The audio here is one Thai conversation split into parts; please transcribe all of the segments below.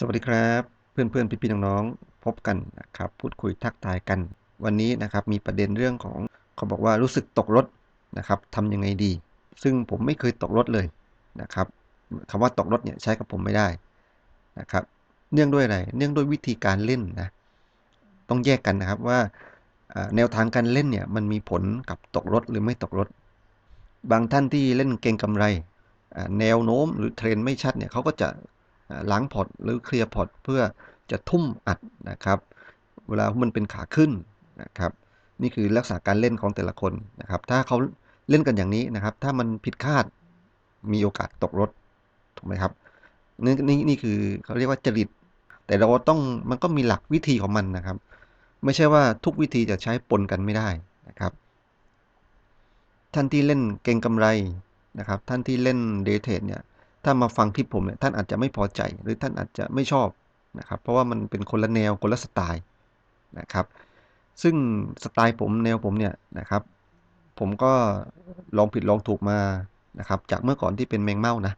สวัสดีครับเพื่อนเพื่อนพี่พี่น้องๆพบกันนะครับพูดคุยทักทายกัน วันนี้นะครับมีประเด็นเรื่องของเขาบอกว่ารู้สึกตกรถนะครับทำยังไงดี ซึ่งผมไม่เคยตกรถเลยนะครับคำว่าตกรถเนี่ยใช้กับผมไม่ได้นะครับเนื่องด้วยอะไรเนื่องด้วยวิธีการเล่นนะต้องแยกกันนะครับว่าแนวทางการเล่นเนี่ยมันมีผลกับตกรถหรือไม่ตกรถ บางท่านที่เล่นเก่งกำไร แนวโน้มหรือเทรนไม่ชัดเนี่ยเขาก็จะ ล้างพอร์ตหรือเคลียร์พอร์ตเพื่อจะทุ่มอัดนะครับ เวลามันเป็นขาขึ้นนะครับ นี่คือลักษณะการเล่นของแต่ละคนนะครับ ถ้าเขาเล่นกันอย่างนี้นะครับ ถ้ามันผิดคาดมีโอกาสตกรถถูกไหมครับนี่นี่นี่คือเขาเรียกว่าจริต แต่เราต้องมันก็มีหลักวิธีของมันนะครับ ไม่ใช่ว่าทุกวิธีจะใช้ปนกันไม่ได้นะครับ ท่านที่เล่นเก่งกำไรนะครับ ท่านที่เล่นเดย์เทรดเนี่ย ถ้ามาฟังคลิปผมเนี่ยท่านอาจจะไม่พอใจหรือท่านอาจจะไม่ชอบนะครับเพราะว่ามันเป็นคนละแนวคนละสไตล์นะครับ ซึ่งสไตล์ผมแนวผมเนี่ยนะครับ ผมก็ลองผิดลองถูกมานะครับจากเมื่อก่อนที่เป็นแมงเม่านะ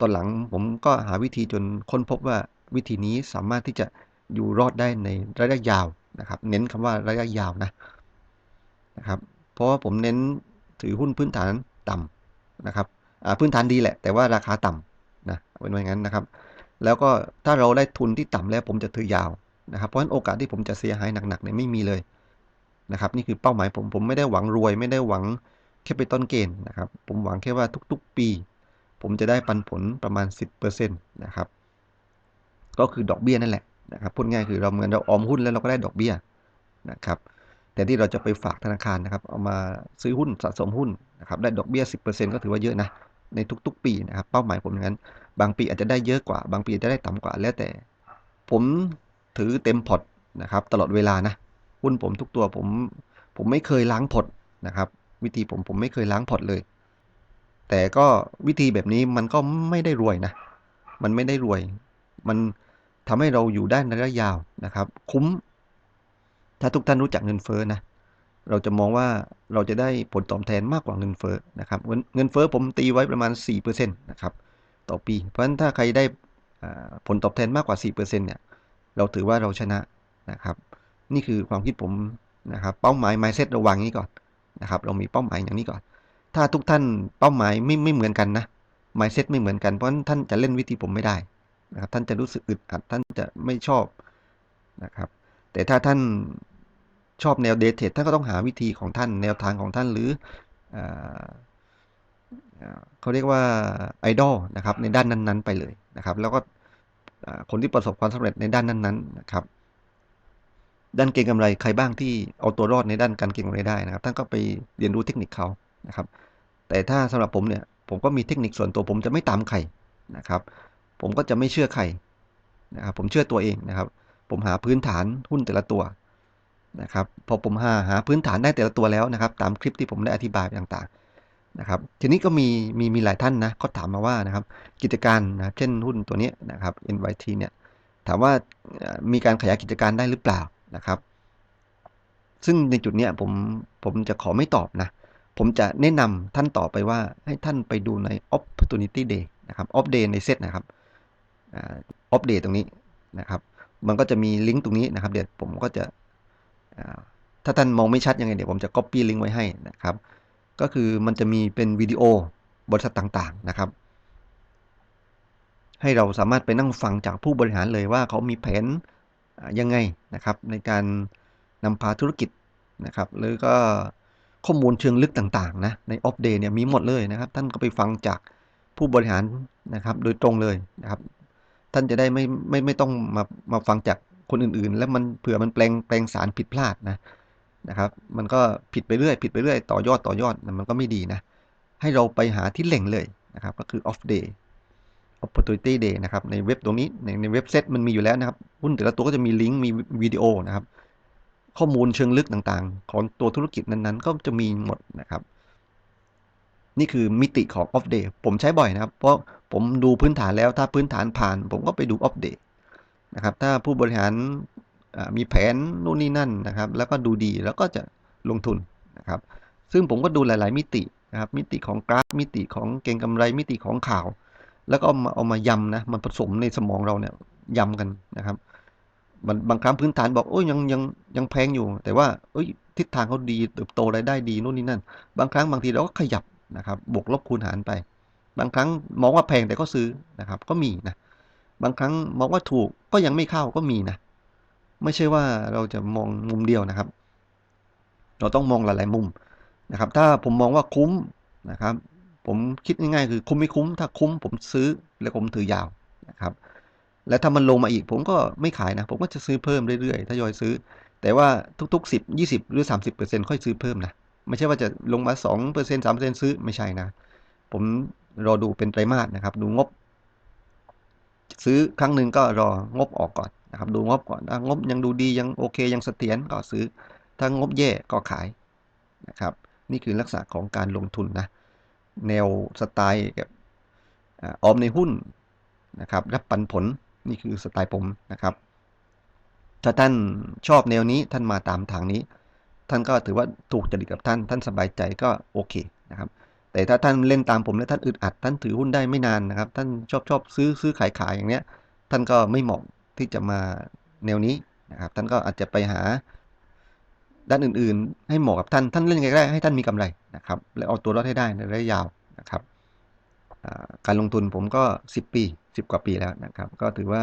ตอนหลังผมก็หาวิธีจนค้นพบว่าวิธีนี้สามารถที่จะอยู่รอดได้ในระยะยาวนะครับ เน้นคำว่าระยะยาวนะนะครับ เพราะว่าผมเน้นถือหุ้นพื้นฐานต่ำนะครับพื้นฐานดีแหละ แต่ว่าราคาต่ำ นะเป็นอย่างนั้นนะครับ แล้วก็ถ้าเราได้ทุนที่ต่ำแล้วผมจะถือยาวนะครับเพราะฉะนั้นโอกาสที่ผมจะเสียหายหนักๆเนี่ยไม่มีเลยนะครับ นี่คือเป้าหมายผมผมไม่ได้หวังรวย ไม่ได้หวังแค่ไปต้นเกณฑ์นะครับ ผมหวังแค่ว่าทุกๆปี ผมจะได้ปันผลประมาณ 10%นะครับ ก็คือดอกเบี้ยนั่นแหละนะครับพูดง่ายคือเราเหมือนเราออมหุ้นแล้วเราก็ได้ดอกเบี้ยนะครับแต่ที่เราจะไปฝากธนาคารนะครับ เอามาซื้อหุ้นสะสมหุ้นนะครับได้ดอกเบี้ย 10%ก็ถือว่าเยอะนะ ในทุกๆ ปีนะครับ เป้าหมายผมอย่างนั้น บางปีอาจจะได้เยอะกว่า บางปีอาจจะได้ต่ำกว่าแล้วแต่ ผมถือเต็มพอร์ตนะครับ ตลอดเวลานะหุ้นผมทุกตัวผมผมไม่เคยล้างพอร์ตนะครับ วิธีผมผมไม่เคยล้างพอร์ตเลย แต่ก็วิธีแบบนี้มันก็ไม่ได้รวยนะ มันไม่ได้รวย มันทำให้เราอยู่ได้ในระยะยาวนะครับ คุ้ม ถ้าทุกท่านรู้จักเงินเฟ้อนะ เราจะมองว่าเราจะได้ผลตอบแทนมากกว่าเงินเฟ้อนะครับเงินเฟ้อผมตีไว้ประมาณ 4%นะครับต่อปี เพราะฉะนั้นถ้าใครได้ผลตอบแทนมากกว่า 4%เนี่ยเราถือว่าเราชนะนะครับ นี่คือความคิดผมนะครับเป้าหมาย mindset ระวังนี้ก่อนนะครับเรามีเป้าหมายอย่างนี้ก่อน ถ้าทุกท่านเป้าหมายไม่ไม่เหมือนกันนะ mindset ไม่เหมือนกันเพราะฉะนั้นท่านจะเล่นวิธีผมไม่ได้นะครับท่านจะรู้สึกอึดอัดท่านจะไม่ชอบนะครับแต่ถ้าท่าน ชอบแนวเดทเทรดท่านก็ต้องหาวิธีของท่านแนวทางของท่านหรืออเขาเรียกว่าไอดอลนะครับในด้านนั้น ๆ ไปเลยนะครับ แล้วก็คนที่ประสบความสำเร็จในด้านนั้นๆนะครับ ด้านเก็งกำไรใครบ้างที่เอาตัวรอดในด้านการเก็งกำไรได้นะครับ ท่านก็ไปเรียนรู้เทคนิคเขานะครับ แต่ถ้าสำหรับผมเนี่ยผมก็มีเทคนิคส่วนตัวผมจะไม่ตามใครนะครับ ผมก็จะไม่เชื่อใครนะครับ ผมเชื่อตัวเองนะครับ ผมหาพื้นฐานหุ้นแต่ละตัว นะครับพอผมหาหาพื้นฐานได้แต่ละตัวแล้วนะครับ ตามคลิปที่ผมได้อธิบายต่างๆนะครับ ทีนี้ก็มีมีมีหลายท่านนะเขาถามมาว่านะครับ กิจการนะเช่นหุ้นตัวนี้นะครับ NYT เนี่ยถามว่ามีการขยายกิจการได้หรือเปล่านะครับ ซึ่งในจุดเนี้ยผมผมจะขอไม่ตอบนะ ผมจะแนะนำท่านต่อไปว่าให้ท่านไปดูใน opportunity day นะครับ off day ในเซตนะครับอ่า off day ตรงนี้นะครับ มันก็จะมีลิงก์ตรงนี้นะครับ เดี๋ยวผมก็จะ ถ้าท่านมองไม่ชัดยังไงเดี๋ยวผมจะ copy ลิงก์ไว้ให้นะครับ ก็คือมันจะมีเป็นวิดีโอบริษัทต่างๆนะครับ ให้เราสามารถไปนั่งฟังจากผู้บริหารเลยว่าเขามีแผนยังไงนะครับ ในการนำพาธุรกิจนะครับหรือก็ข้อมูลเชิงลึกต่างๆนะใน off day เนี่ยมีหมดเลยนะครับ ท่านก็ไปฟังจากผู้บริหารนะครับ โดยตรงเลยนะครับ ท่านจะได้ไม่ไม่ไม่ต้องมามาฟังจาก คนอื่นๆ แล้วมันเผื่อมันแปลงแปลงสารผิดพลาดนะนะครับ มันก็ผิดไปเรื่อยผิดไปเรื่อยต่อยอดต่อยอดนะมันก็ไม่ดีนะ ให้เราไปหาที่แหล่งเลยนะครับ ก็คือ off day opportunity day นะครับ ในเว็บตรงนี้ในในเว็บเซตมันมีอยู่แล้วนะครับหุ้นแต่ละตัวก็จะมีลิงก์มีวิดีโอนะครับ ข้อมูลเชิงลึกต่างๆ ของตัวธุรกิจนั้นๆ ก็จะมีหมดนะครับ นี่คือมิติของ off day ผมใช้บ่อยนะครับ เพราะผมดูพื้นฐานแล้วถ้าพื้นฐานผ่าน ผมก็ไปดู off day นะครับ ถ้าผู้บริหารมีแผนนู่นนี่นั่นนะครับ แล้วก็ดูดีแล้วก็จะลงทุนนะครับ ซึ่งผมก็ดูหลาย ๆ มิตินะครับ มิติของกราฟ มิติของเก็งกำไร มิติของข่าว แล้วก็เอามาเอามายำนะ มันผสมในสมองเราเนี่ยยำกันนะครับมันบางครั้งพื้นฐานบอกโอ้ยยังยังยังแพงอยู่ แต่ว่าเอ้ยทิศทางเขาดีเติบโตรายได้ดีนู่นนี่นั่น บางครั้งบางทีเราก็ขยับนะครับ บวกลบคูณหารไป บางครั้งมองว่าแพงแต่ก็ซื้อนะครับ ก็มีนะ บางครั้งมองว่าถูกก็ยังไม่เข้าก็มีนะ ไม่ใช่ว่าเราจะมองมุมเดียวนะครับ เราต้องมองหลายๆมุมนะครับ ถ้าผมมองว่าคุ้มนะครับ ผมคิดง่ายๆคือคุ้มไม่คุ้ม ถ้าคุ้มผมซื้อแล้วผมถือยาวนะครับ และถ้ามันลงมาอีกผมก็ไม่ขายนะ ผมก็จะซื้อเพิ่มเรื่อยๆทยอยซื้อ แต่ว่าทุกๆ 10 20 หรือ 30%ค่อยซื้อเพิ่มนะ ไม่ใช่ว่าจะลงมา2% 3%ซื้อไม่ใช่นะ ผมรอดูเป็นไตรมาสนะครับ ดูงบ ซื้อครั้งหนึ่งก็รองบออกก่อนนะครับดูงบก่อนถ้างบยังดูดียังโอเคยังเสถียรก็ซื้อ ถ้างบแย่ก็ขายนะครับนี่คือลักษณะของการลงทุนนะแนวสไตล์แบบออมในหุ้นนะครับรับปันผลนี่คือสไตล์ผมนะครับ ถ้าท่านชอบแนวนี้ท่านมาตามทางนี้ ท่านก็ถือว่าถูกจริตกับท่านท่านสบายใจก็โอเคนะครับ แต่ถ้าท่านเล่นตามผมแล้วท่านอึดอัด ท่านถือหุ้นได้ไม่นานนะครับ ท่านชอบชอบซื้อซื้อขายขายอย่างเนี้ย ท่านก็ไม่เหมาะที่จะมาแนวนี้นะครับ ท่านก็อาจจะไปหาด้านอื่นๆ ให้เหมาะกับท่าน ท่านเล่นไงก็ได้ให้ท่านมีกำไรนะครับ และเอาตัวรอดให้ได้ในระยะยาวนะครับ การลงทุนผมก็ 10 ปี 10 กว่าปีแล้วนะครับ ก็ถือว่า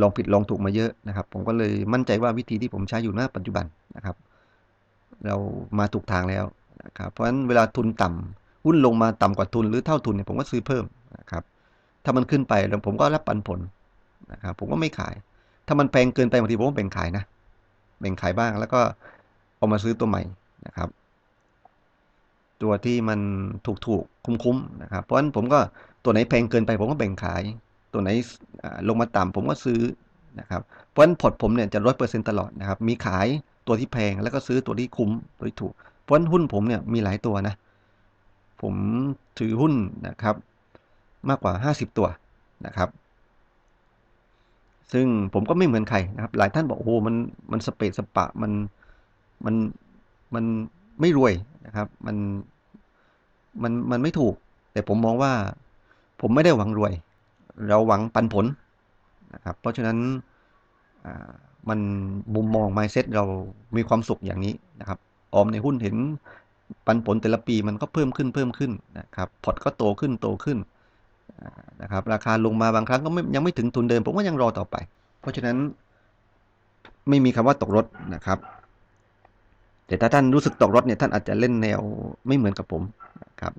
ลองผิดลองถูกมาเยอะนะครับ ผมก็เลยมั่นใจว่าวิธีที่ผมใช้อยู่ณปัจจุบันนะครับ เรามาถูกทางแล้วนะครับ เพราะฉะนั้นเวลาทุนต่ำ หุ้นลงมาต่ำกว่าทุนหรือเท่าทุนเนี่ยผมก็ซื้อเพิ่มนะครับถ้ามันขึ้นไปแล้วผมก็รับปันผลนะครับผมก็ไม่ขาย ถ้ามันแพงเกินไปบางทีผมก็แบ่งขายนะแบ่งขายบ้างแล้วก็เอามาซื้อตัวใหม่นะครับ ตัวที่มันถูกถูกคุ้มคุ้มนะครับ เพราะฉะนั้นผมก็ตัวไหนแพงเกินไปผมก็แบ่งขาย ตัวไหนลงมาต่ำผมก็ซื้อนะครับเพราะฉะนั้นพอร์ตผมเนี่ยจะร้อยเปอร์เซ็นตลอดนะครับ มีขายตัวที่แพงแล้วก็ซื้อตัวที่คุ้มตัวที่ถูกเพราะฉะนั้นหุ้นผมเนี่ยมีหลายตัวนะ ผมถือหุ้นนะครับมากกว่าห้าสิบตัวนะครับ ซึ่งผมก็ไม่เหมือนใครนะครับ หลายท่านบอกโอ้โหมันมันสเปซสปะมันมันมันไม่รวยนะครับมันมันมันไม่ถูก แต่ผมมองว่าผมไม่ได้หวังรวย เราหวังปันผลนะครับ เพราะฉะนั้นมันมุมมอง mindset เรามีความสุขอย่างนี้นะครับ ออมในหุ้นเห็น ปันผลแต่ละปีมันก็เพิ่มขึ้นเพิ่มขึ้นนะครับพอร์ตก็โตขึ้นโตขึ้นนะครับราคาลงมาบางครั้งก็ไม่ยังไม่ถึงทุนเดิมผมก็ยังรอต่อไป เพราะฉะนั้นไม่มีคำว่าตกรถนะครับ แต่ถ้าท่านรู้สึกตกรถเนี่ยท่านอาจจะเล่นแนวไม่เหมือนกับผมนะครับ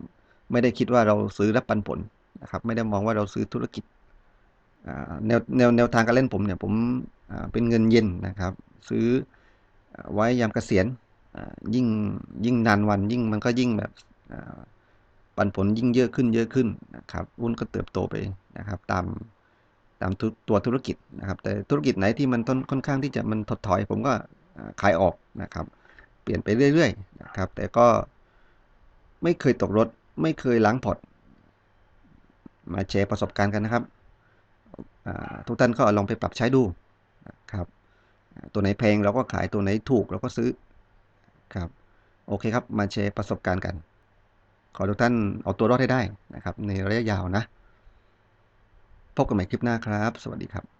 ไม่ได้คิดว่าเราซื้อรับปันผลนะครับไม่ได้มองว่าเราซื้อธุรกิจแนวแนวแนวทางการเล่นผมเนี่ยผมเป็นเงินเย็นนะครับ ซื้อไว้ยามเกษียณ ยิ่งยิ่งนานวันยิ่งมันก็ยิ่งแบบปันผลยิ่งเยอะขึ้นเยอะขึ้นนะครับหุ้นก็เติบโตไปนะครับตามตามตัวธุรกิจนะครับ แต่ธุรกิจไหนที่มันค่อนข้างที่จะมันถดถอย ผมก็ขายออกนะครับ เปลี่ยนไปเรื่อยๆนะครับ แต่ก็ไม่เคยตกรถ ไม่เคยล้างพอร์ตมาแชร์ประสบการณ์กันนะครับทุกท่านก็ลองไปปรับใช้ดูนะครับ ตัวไหนแพงเราก็ขายตัวไหนถูกเราก็ซื้อ ครับ โอเคครับ มาแชร์ประสบการณ์กัน ขอทุกท่านเอาตัวรอดให้ได้นะครับ ในระยะยาวนะ พบกันใหม่คลิปหน้าครับ สวัสดีครับ